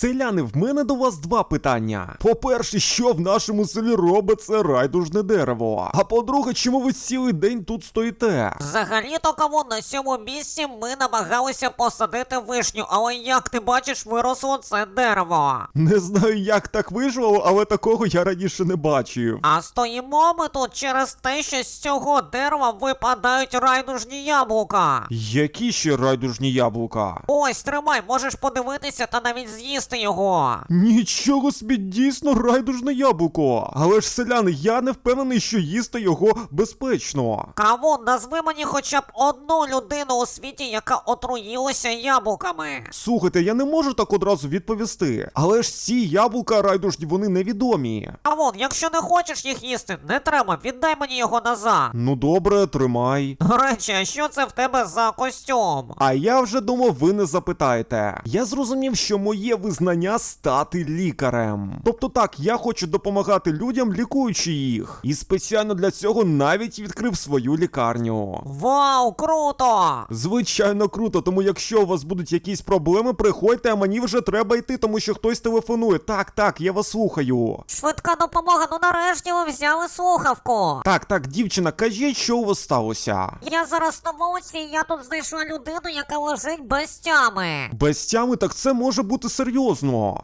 Селяни, в мене до вас два питання. По-перше, що в нашому селі робить це райдужне дерево? А по-друге, чому ви цілий день тут стоїте? Взагалі-то кому на цьому місці ми намагалися посадити вишню, але як ти бачиш, виросло це дерево. Не знаю, як так вийшло, але такого я раніше не бачив. А стоїмо ми тут через те, що з цього дерева випадають райдужні яблука. Які ще райдужні яблука? Ось, тримай, можеш подивитися та навіть з'їсти його. Нічого собі дійсно райдужне яблуко. Але ж селяни, я не впевнений, що їсти його безпечно. Кавун, назви мені хоча б одну людину у світі, яка отруїлася яблуками. Слухайте, я не можу так одразу відповісти. Але ж ці яблука райдужні, вони невідомі. Кавун, якщо не хочеш їх їсти, не треба, віддай мені його назад. Ну добре, тримай. До речі, а що це в тебе за костюм? А я вже думав, ви не запитаєте. Я зрозумів, що моє визнання стати лікарем. Тобто так, я хочу допомагати людям, лікуючи їх. І спеціально для цього навіть відкрив свою лікарню. Вау, круто! Звичайно, круто, тому якщо у вас будуть якісь проблеми, приходьте, а мені вже треба йти, тому що хтось телефонує. Так, так, я вас слухаю. Швидка допомога, ну нарешті ви взяли слухавку. Так, так, дівчина, кажіть, що у вас сталося? Я зараз на вулиці, і я тут знайшла людину, яка лежить без тями. Без тями, так це може бути серйозно.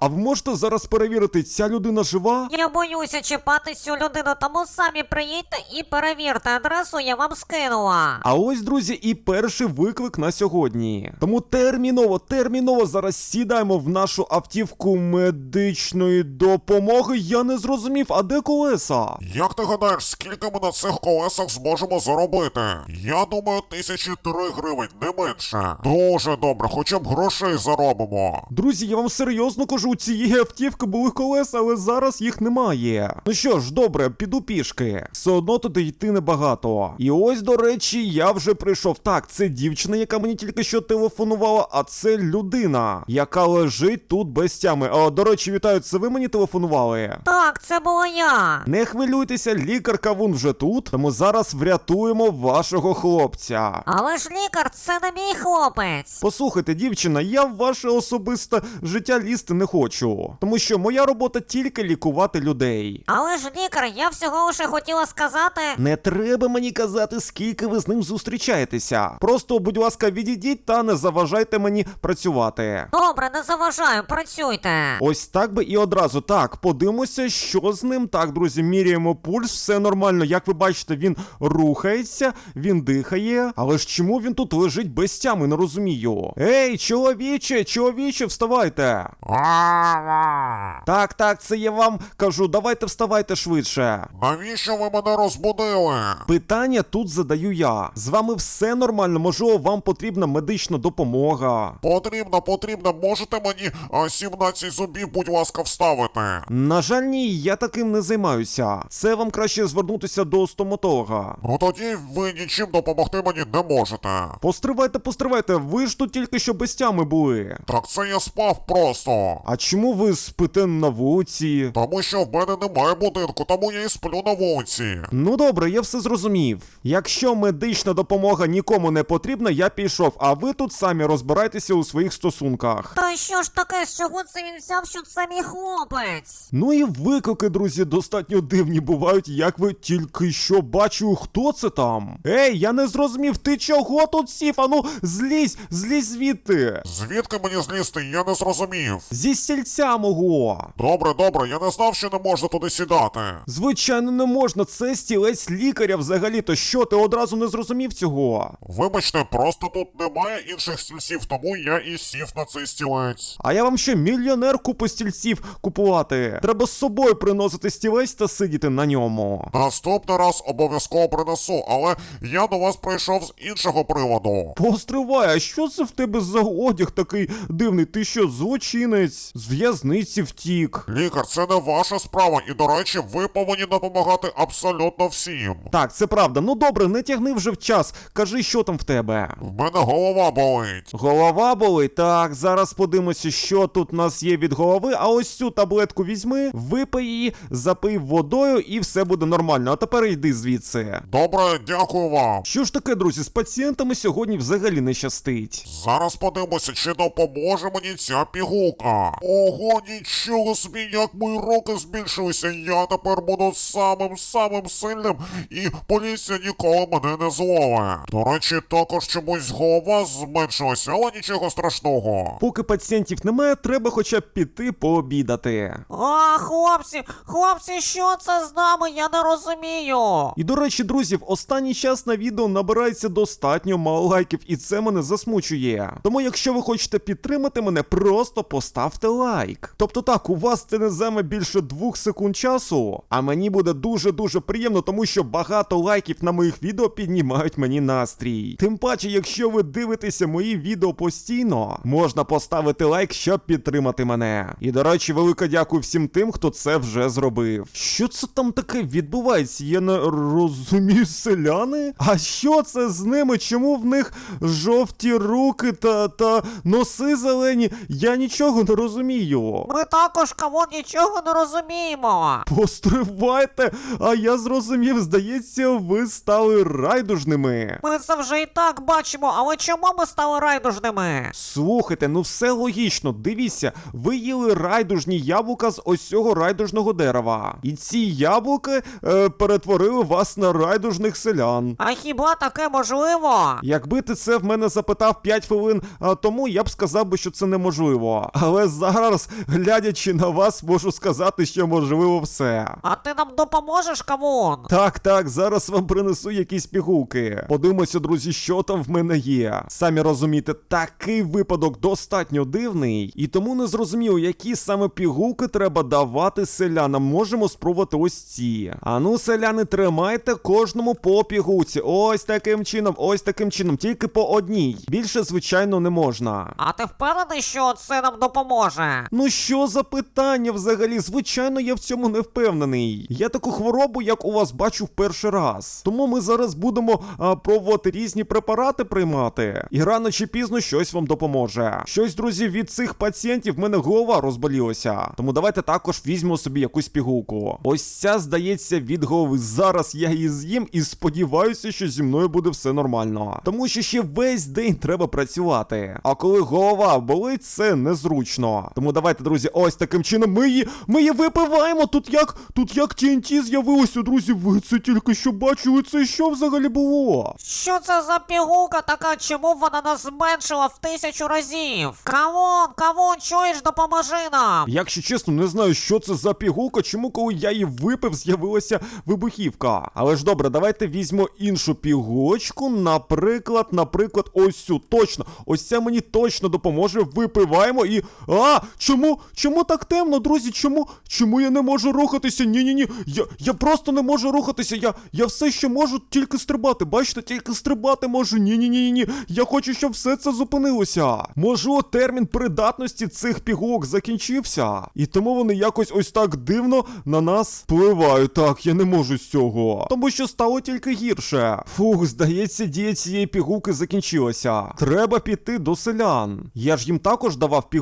А ви можете зараз перевірити, ця людина жива? Я боюся чіпати цю людину, тому самі приїдьте і перевірте адресу, я вам скинула. А ось, друзі, і перший виклик на сьогодні. Тому терміново, терміново зараз сідаємо в нашу автівку медичної допомоги. Я не зрозумів, а де колеса? Як ти гадаєш, скільки ми на цих колесах зможемо заробити? Я думаю, тисячі три гривень, не менше. Дуже добре, хоча б грошей заробимо. Друзі, я вам серйозно кажу, у цієї автівки були колеса, але зараз їх немає. Ну що ж, добре, піду пішки. Все одно туди йти небагато. І ось, до речі, я вже прийшов. Так, це дівчина, яка мені тільки що телефонувала, а це людина, яка лежить тут без тями. А, до речі, вітаю, це ви мені телефонували? Так, це була я. Не хвилюйтеся, лікар Кавун вже тут, тому зараз врятуємо вашого хлопця. Але ж лікар, це не мій хлопець. Послухайте, дівчина, я в ваше особисте життя лізти не хочу, тому що моя робота тільки лікувати людей. Але ж лікар, я всього лише хотіла сказати. Не треба мені казати, скільки ви з ним зустрічаєтеся. Просто, будь ласка, відійдіть та не заважайте мені працювати. Добре, не заважаю, працюйте. Ось так би і одразу так. Подивимося, що з ним. Так, друзі, міряємо пульс, все нормально. Як ви бачите, він рухається, він дихає. Але ж чому він тут лежить без тями, не розумію. Ей, чоловіче, чоловіче, вставайте. Так, так, це я вам кажу, давайте вставайте швидше. Навіщо ви мене розбудили? Питання тут задаю я. З вами все нормально, можливо, вам потрібна медична допомога. Потрібно, потрібно, можете мені а, 17 зубів, будь ласка, вставити? На жаль, ні, я таким не займаюся. Це вам краще звернутися до стоматолога. Ну тоді ви нічим допомогти мені не можете. Постривайте, постривайте, ви ж тут тільки що без тями були. Так це я спав просто. А чому ви спите на вулиці? Тому що в мене немає будинку, тому я і сплю на вулиці. Ну добре, я все зрозумів. Якщо медична допомога нікому не потрібна, я пішов, а ви тут самі розбирайтеся у своїх стосунках. Та що ж таке, з чого це він взяв, що це мій хлопець? Ну і виклики, друзі, достатньо дивні бувають, як ви тільки що бачу, хто це там. Ей, я не зрозумів, ти чого тут сів? Ану, злізь, злізь звідти. Звідки мені злізти, я не зрозумів. Зі стільця мого. Добре, добре, я не знав, що не можна туди сідати. Звичайно, не можна. Це стілець лікаря взагалі-то. Що, ти одразу не зрозумів цього? Вибачте, просто тут немає інших стільців, тому я і сів на цей стілець. А я вам що, мільйонер купу стільців купувати? Треба з собою приносити стілець та сидіти на ньому. Наступний раз обов'язково принесу, але я до вас прийшов з іншого приводу. Постривай, а що це в тебе за одяг такий дивний? Ти що, злочинець? З в'язниці втік. Лікар, це не ваша справа, і до речі, ви повинні допомагати абсолютно всім. Так, це правда. Ну добре, не тягни вже в час. Кажи, що там в тебе. В мене голова болить. Голова болить? Так, зараз подивимося, що тут у нас є від голови. А ось цю таблетку візьми, випий її, запий водою і все буде нормально. А тепер йди звідси. Добре, дякую вам. Що ж таке, друзі, з пацієнтами сьогодні взагалі не щастить. Зараз подивимося, чи допоможе мені ця пігулка. Пігулка. Ого, нічого собі, як мої руки збільшилися. Я тепер буду самим самим сильним, і поліція ніколи мене не зловить. До речі, також чомусь голова зменшилася, але нічого страшного. Поки пацієнтів немає, треба хоча б піти пообідати. А, хлопці, хлопці, що це з нами? Я не розумію. І до речі, друзі, в останній час на відео набирається достатньо мало лайків, і це мене засмучує. Тому, якщо ви хочете підтримати мене, просто поставте лайк. Тобто так, у вас це не займе більше двох секунд часу, а мені буде дуже-дуже приємно, тому що багато лайків на моїх відео піднімають мені настрій. Тим паче, якщо ви дивитеся мої відео постійно, можна поставити лайк, щоб підтримати мене. І до речі, велике дякую всім тим, хто це вже зробив. Що це там таке відбувається? Я не розумію селяни. А що це з ними? Чому в них жовті руки та, та носи зелені? Я нічого не розумію. Ми також кого нічого не розуміємо. Постривайте, а я зрозумів, здається, ви стали райдужними. Ми це вже і так бачимо, але чому ми стали райдужними? Слухайте, ну все логічно. Дивіться, ви їли райдужні яблука з ось цього райдужного дерева. І ці яблуки е, перетворили вас на райдужних селян. А хіба таке можливо? Якби ти це в мене запитав 5 хвилин а, тому, я б сказав би, що це неможливо. Але зараз, глядячи на вас, можу сказати, що можливо все. А ти нам допоможеш, камон? Так, так, зараз вам принесу якісь пігулки. Подивимося, друзі, що там в мене є. Самі розумієте, такий випадок достатньо дивний, і тому не зрозуміло, які саме пігулки треба давати селянам. Можемо спробувати ось ці. Ану, селяни, тримайте кожному по пігулці. Ось таким чином, ось таким чином, тільки по одній. Більше, звичайно, не можна. А ти впевнений, що це нам допоможе? Ну що за питання взагалі? Звичайно, я в цьому не впевнений. Я таку хворобу, як у вас бачу в перший раз. Тому ми зараз будемо а, пробувати різні препарати приймати. І рано чи пізно щось вам допоможе. Щось, друзі, від цих пацієнтів в мене голова розболілася. Тому давайте також візьмемо собі якусь пігулку. Ось ця, здається, від голови. Зараз я її з'їм і сподіваюся, що зі мною буде все нормально. Тому що ще весь день треба працювати. А коли голова болить, це незручно. Тому давайте, друзі, ось таким чином ми її, ми її випиваємо. Тут як тут як TNT з'явилося, друзі. Ви це тільки що бачили. Це що взагалі було? Що це за пігулка така? Чому вона нас зменшила в тисячу разів? Камон, камон, чуєш, допоможи нам! Якщо чесно, не знаю, що це за пігулка, чому коли я її випив, з'явилася вибухівка. Але ж добре, давайте візьмо іншу пігулочку. Наприклад, наприклад, ось цю. Точно, ось ця мені точно допоможе. Випиваємо і. А! Чому? Чому так темно, друзі? Чому? Чому я не можу рухатися? Ні-ні-ні. Я, я просто не можу рухатися. Я, я все ще можу тільки стрибати. Бачите, тільки стрибати можу. Ні-ні-ні. ні Я хочу, щоб все це зупинилося. Можливо, термін придатності цих пігулок закінчився. І тому вони якось ось так дивно на нас впливають. Так, я не можу з цього. Тому що стало тільки гірше. Фух, здається, дія цієї пігулки закінчилася. Треба піти до селян. Я ж їм також давав пігулку.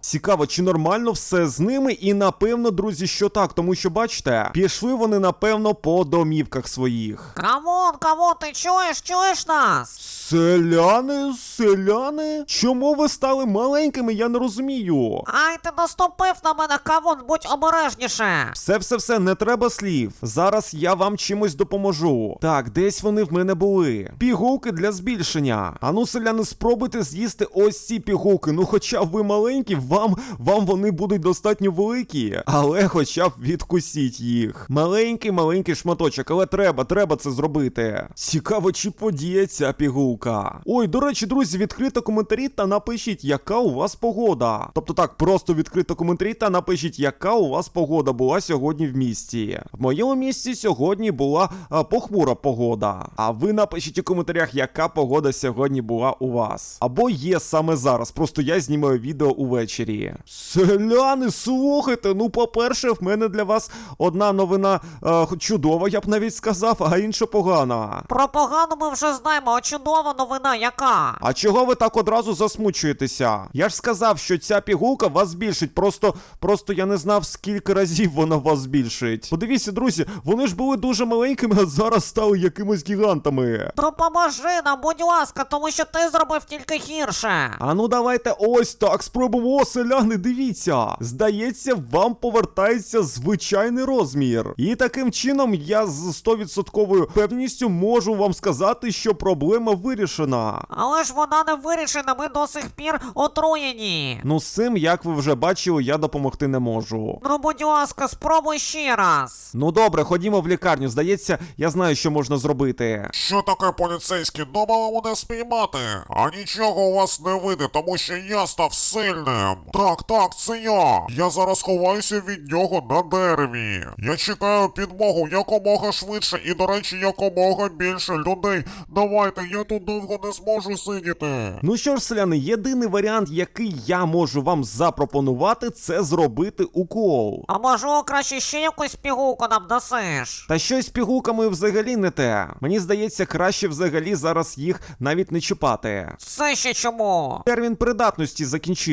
Цікаво, чи нормально все з ними, і напевно, друзі, що так, тому що бачите, пішли вони, напевно, по домівках своїх. Камон, камон, ти чуєш, чуєш нас? Селяни, селяни? Чому ви стали маленькими? Я не розумію. Ай, ти наступив на мене, камон, будь обережніше. Все, все, все, не треба слів. Зараз я вам чимось допоможу. Так, десь вони в мене були. Пігулки для збільшення. Ану, селяни, спробуйте з'їсти ось ці пігулки. Ну, хоча ви маленькі, вам, вам вони будуть достатньо великі. Але хоча б відкусіть їх. Маленький, маленький шматочок, але треба, треба це зробити. Цікаво, чи подіє пігулка. Ой, до речі, друзі, відкрито коментарі та напишіть, яка у вас погода. Тобто так, просто відкрито коментарі та напишіть, яка у вас погода була сьогодні в місті. В моєму місті сьогодні була а, похмура погода. А ви напишіть у коментарях, яка погода сьогодні була у вас. Або є саме зараз. Просто я знімаю відео увечері. Селяни, слухайте, ну по-перше, в мене для вас одна новина е, чудова, я б навіть сказав, а інша погана. Про погану ми вже знаємо, а чудова новина яка? А чого ви так одразу засмучуєтеся? Я ж сказав, що ця пігулка вас збільшить. Просто, просто я не знав, скільки разів вона вас збільшить. Подивіться, друзі, вони ж були дуже маленькими, а зараз стали якимись гігантами. Допоможи нам, будь ласка, тому що ти зробив тільки гірше. А ну давайте ось так спробуємо. О, селяни, дивіться. Здається, вам повертається звичайний розмір. І таким чином я з 100% певністю можу вам сказати, що проблема вирішена. Але ж вона не вирішена, ми до сих пір отруєні. Ну, з цим, як ви вже бачили, я допомогти не можу. Ну, будь ласка, спробуй ще раз. Ну добре, ходімо в лікарню. Здається, я знаю, що можна зробити. Що таке поліцейські? Думали мене спіймати. А нічого у вас не вийде, тому що я став сильним. Так, так, це я. Я зараз ховаюся від нього на дереві. Я чекаю підмогу якомога швидше і, до речі, якомога більше людей. Давайте, я тут довго не зможу сидіти. Ну що ж, селяни, єдиний варіант, який я можу вам запропонувати, це зробити укол. А можливо, краще ще якусь пігулку нам дасиш? Та щось з пігулками взагалі не те. Мені здається, краще взагалі зараз їх навіть не чіпати. Це ще чому? Термін придатності закінчився.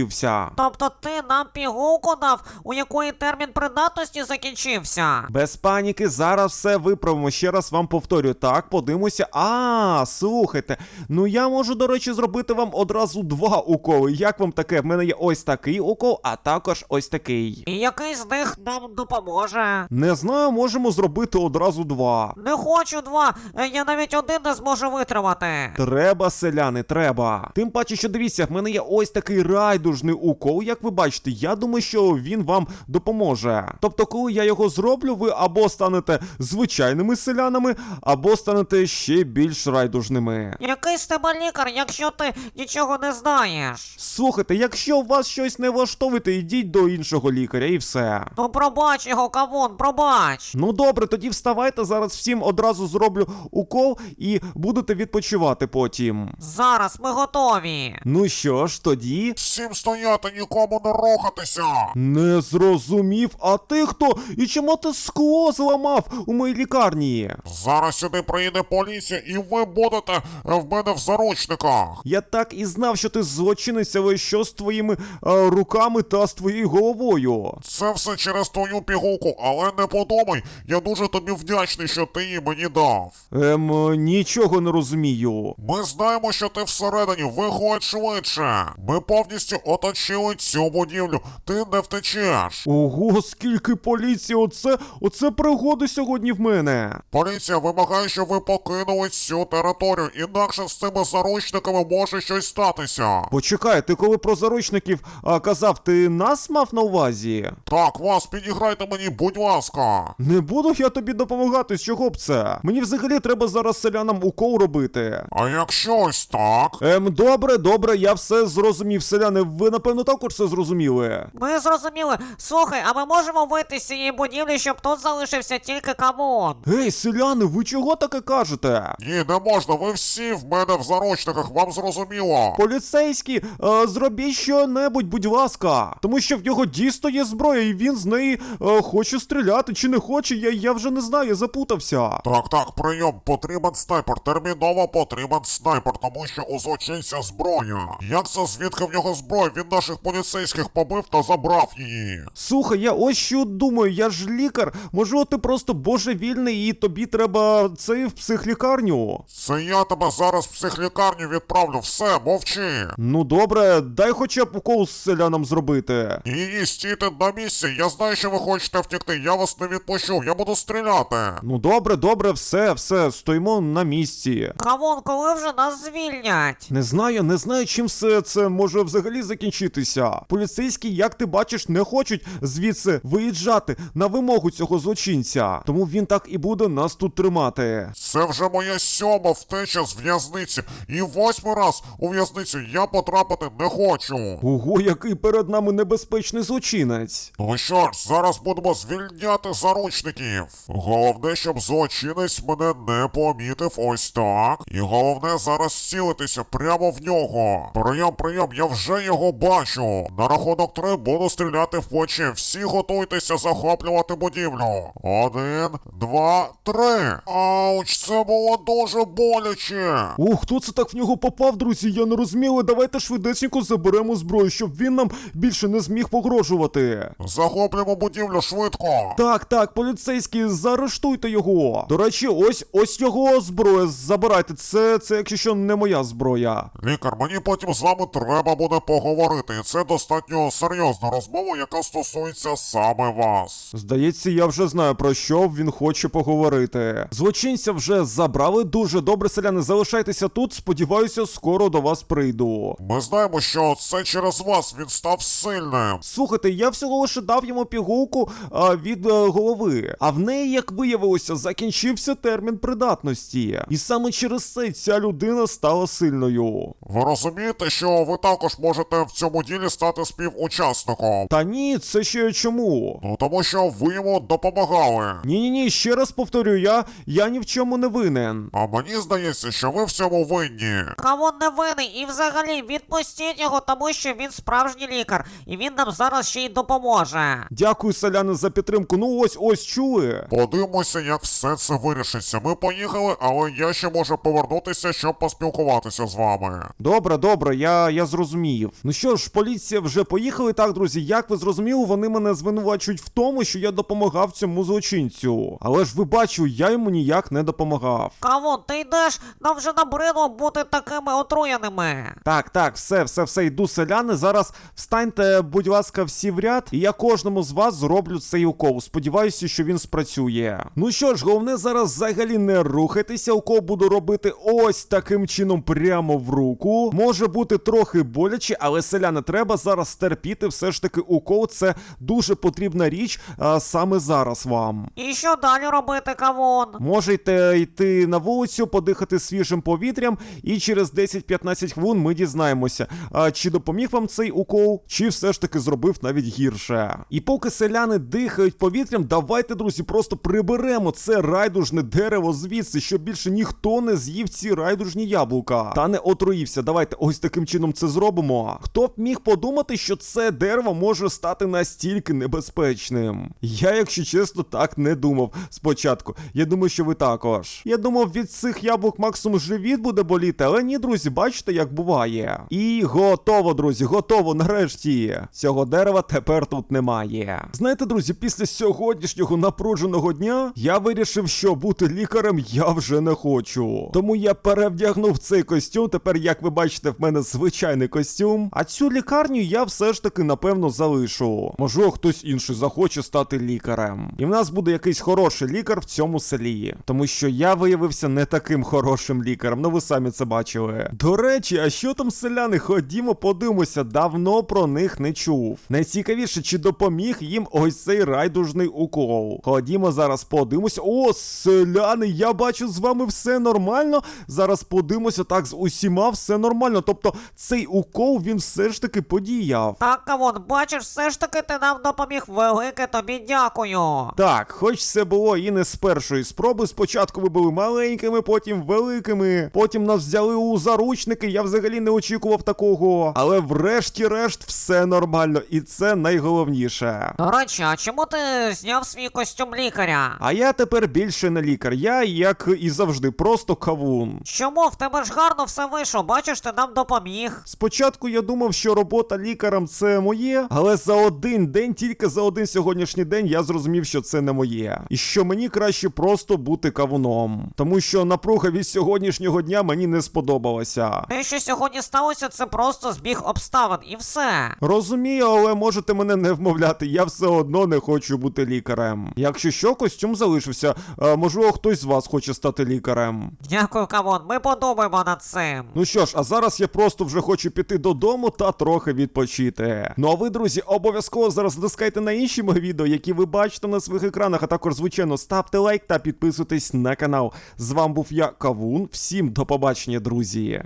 Тобто ти нам пігулку дав, у якої термін придатності закінчився? Без паніки, зараз все виправимо. Ще раз вам повторю. Так, подивимося. А, слухайте. Ну я можу, до речі, зробити вам одразу два уколи. Як вам таке? В мене є ось такий укол, а також ось такий. І який з них нам допоможе? Не знаю, можемо зробити одразу два. Не хочу два, е, я навіть один не зможу витримати. Треба, селяни, треба. Тим паче, що дивіться, в мене є ось такий райдужний укол, як ви бачите. Я думаю, що він вам допоможе. Тобто, коли я його зроблю, ви або станете звичайними селянами, або станете ще більш райдужними. Який з тебе лікар, якщо ти нічого не знаєш? Слухайте, якщо у вас щось не влаштовуєте, йдіть до іншого лікаря і все. Ну пробач його, кавун, пробач. Ну добре, тоді вставайте, зараз всім одразу зроблю укол і будете відпочивати потім. Зараз ми готові. Ну що ж, тоді. Всім стояти, нікому не рухатися. Не зрозумів, а ти хто? І чому ти скло зламав у моїй лікарні? Зараз сюди приїде поліція, і ви будете е, в мене в заручниках. Я так і знав, що ти злочинець, але що з твоїми е, руками та з твоєю головою? Це все через твою пігулку, але не подумай, я дуже тобі вдячний, що ти її мені дав. Ем, нічого не розумію. Ми знаємо, що ти всередині, виходь швидше. Ми повністю оточили цю будівлю. Ти не втечеш. Ого, скільки поліції, оце, оце пригоди сьогодні в мене. Поліція вимагає, щоб ви покинули цю територію, інакше з цими заручниками може щось статися. Почекай, ти коли про заручників а, казав, ти нас мав на увазі? Так, вас підіграйте мені, будь ласка. Не буду я тобі допомагати, з чого б це? Мені взагалі треба зараз селянам укол робити. А якщо ось так? Ем, добре, добре, я все зрозумів, селяни. Ви напевно також все зрозуміли. Ми зрозуміли. Слухай, а ми можемо вийти з цієї будівлі, щоб тут залишився тільки кавун. Гей, селяни, ви чого таке кажете? Ні, не можна, ви всі в мене в заручниках, вам зрозуміло. Поліцейські, е, зробіть що-небудь, будь ласка. Тому що в нього дійсно є зброя, і він з неї е, хоче стріляти чи не хоче, я, я вже не знаю, я запутався. Так, так, прийом, потрібен снайпер, терміново потрібен снайпер, тому що у злочинця зброя. Як це звідки в нього зброя? Він наших поліцейських побив та забрав її. Слухай, я ось що думаю, я ж лікар. Можливо, ти просто божевільний і тобі треба це в психлікарню. Це я тебе зараз в психлікарню відправлю, все, мовчи. Ну добре, дай хоча б укол з селянам зробити. Ні, ні, стійте на місці, я знаю, що ви хочете втекти, я вас не відпущу, я буду стріляти. Ну добре, добре, все, все, стоїмо на місці. Кавун, коли вже нас звільнять? Не знаю, не знаю, чим все це може взагалі закінчитися. Поліцейські, як ти бачиш, не хочуть звідси виїжджати на вимогу цього злочинця. Тому він так і буде нас тут тримати. Це вже моя сьома втеча з в'язниці, і восьмий раз у в'язницю я потрапити не хочу. Ого, який перед нами небезпечний злочинець. Ну що ж, зараз будемо звільняти заручників. Головне, щоб злочинець мене не помітив ось так. І головне зараз зцілитися прямо в нього. Прийом, прийом, я вже його бачу. На рахунок три буду стріляти в плечі. Всі готуйтеся захоплювати будівлю. Один, два, три. Ауч, це було дуже боляче. О, хто це так в нього попав, друзі? Я не розумію. Давайте швидесенько заберемо зброю, щоб він нам більше не зміг погрожувати. Захоплюємо будівлю швидко. Так, так, поліцейські, заарештуйте його. До речі, ось ось його зброя. Забирайте. Це, це, якщо що, не моя зброя. Лікар, мені потім з вами треба буде поговорити, і це достатньо серйозна розмова, яка стосується саме вас. Здається, я вже знаю про що він хоче поговорити. Злочинця вже забрали дуже добре, селяни. Залишайтеся тут. Сподіваюся, скоро до вас прийду. Ми знаємо, що це через вас він став сильним. Слухайте, я всього лише дав йому пігулку а, від е, голови, а в неї, як виявилося, закінчився термін придатності. І саме через це ця людина стала сильною. Ви розумієте, що ви також можете в цьому ділі стати співучасником? Та ні, це ще чому? Ну тому що ви йому допомагали. Ні, ні, ні, ще раз повторю, я, я ні в чому не винен. А мені здається, що ви в цьому винні. Кавун не винний і взагалі відпустіть його, тому що він справжній лікар, і він нам зараз ще й допоможе. Дякую, селяни, за підтримку. Ну ось, ось чули. Подивимося, як все це вирішиться. Ми поїхали, але я ще можу повернутися, щоб поспілкуватися з вами. Добре, добре, я, я зрозумів. Ну що ж, поліція вже поїхали. Так, друзі, як ви зрозуміли, вони мене звинувачують в тому, що я допомагав цьому злочинцю. Але ж ви бачу, я йому ніяк не допомагав. Кавун, ти йдеш, нам вже набридло бути такими отруєними. Так, так, все, все, все, йду селяни. Зараз встаньте, будь ласка, всі в ряд, і я кожному з вас зроблю цей укол. Сподіваюся, що він спрацює. Ну що ж, головне зараз взагалі не рухайтеся. Укол буду робити ось таким чином прямо в руку. Може бути трохи боляче, але селяни, треба зараз терпіти. Все ж таки, укол це дуже потрібна річ а, саме зараз вам. І що далі робити, кавун? Можете йти на вулицю, подихати свіжим повітрям, і через 10-15 хвилин ми дізнаємося, а, чи допоміг вам цей укол, чи все ж таки зробив навіть гірше. І поки селяни дихають повітрям, давайте, друзі, просто приберемо це райдужне дерево звідси, щоб більше ніхто не з'їв ці райдужні яблука. Та не отруївся. Давайте ось таким чином це зробимо. Хто б міг подумати, що це дерево може стати настільки небезпечним? Я, якщо чесно, так не думав спочатку. Я думаю, що ви також. Я думав, від цих яблук максимум живіт буде боліти, але ні, друзі, бачите, як буває. І готово, друзі, готово. Нарешті цього дерева тепер тут немає. Знаєте, друзі, після сьогоднішнього напруженого дня я вирішив, що бути лікарем я вже не хочу. Тому я перевдягнув цей костюм. Тепер, як ви бачите, в мене звичайний костюм. А цю лікарню я все ж таки напевно залишу. Можливо, хтось інший захоче стати лікарем. І в нас буде якийсь хороший лікар в цьому селі. Тому що я виявився не таким хорошим лікарем. Ну ви самі це бачили. До речі, а що там селяни? Ходімо, подивимося, давно про них не чув. Найцікавіше, чи допоміг їм ось цей райдужний укол. Ходімо зараз подивимося. О, селяни, я бачу з вами все нормально. Зараз подивимося, так з усіма все нормально. Тобто цей укол він все ж таки подіяв. Так, кавун, бачиш, все ж таки ти нам допоміг. Велике тобі дякую. Так, хоч це було і не з першої спроби. Спочатку ви були маленькими, потім великими. Потім нас взяли у заручники. Я взагалі не очікував такого. Але врешті-решт все нормально, і це найголовніше. До речі, а чому ти зняв свій костюм лікаря? А я тепер більше не лікар. Я, як і завжди, просто кавун. Чому в тебе ж гарно все вийшло? Бачиш, ти нам допоміг. Спочатку я думав, що робота лікарем це моє, але за один день, тільки за один сьогоднішній день, я зрозумів, що це не моє. І що мені краще просто бути кавуном. Тому що напруга від сьогоднішнього дня мені не сподобалася. Те, що сьогодні сталося, це просто збіг обставин і все. Розумію, але можете мене не вмовляти, я все одно не хочу бути лікарем. Якщо що, костюм залишився, а, можливо, хтось з вас хоче стати лікарем. Дякую, кавун, ми подумаємо над цим. Ну що ж, а зараз я просто вже хочу піти додому та трохи відпочити. Ну а ви, друзі, обов'язково зараз натискайте на інші мої відео, які ви бачите на своїх екранах, а також, звичайно, ставте лайк та підписуйтесь на канал. З вами був я, Кавун. Всім до побачення, друзі.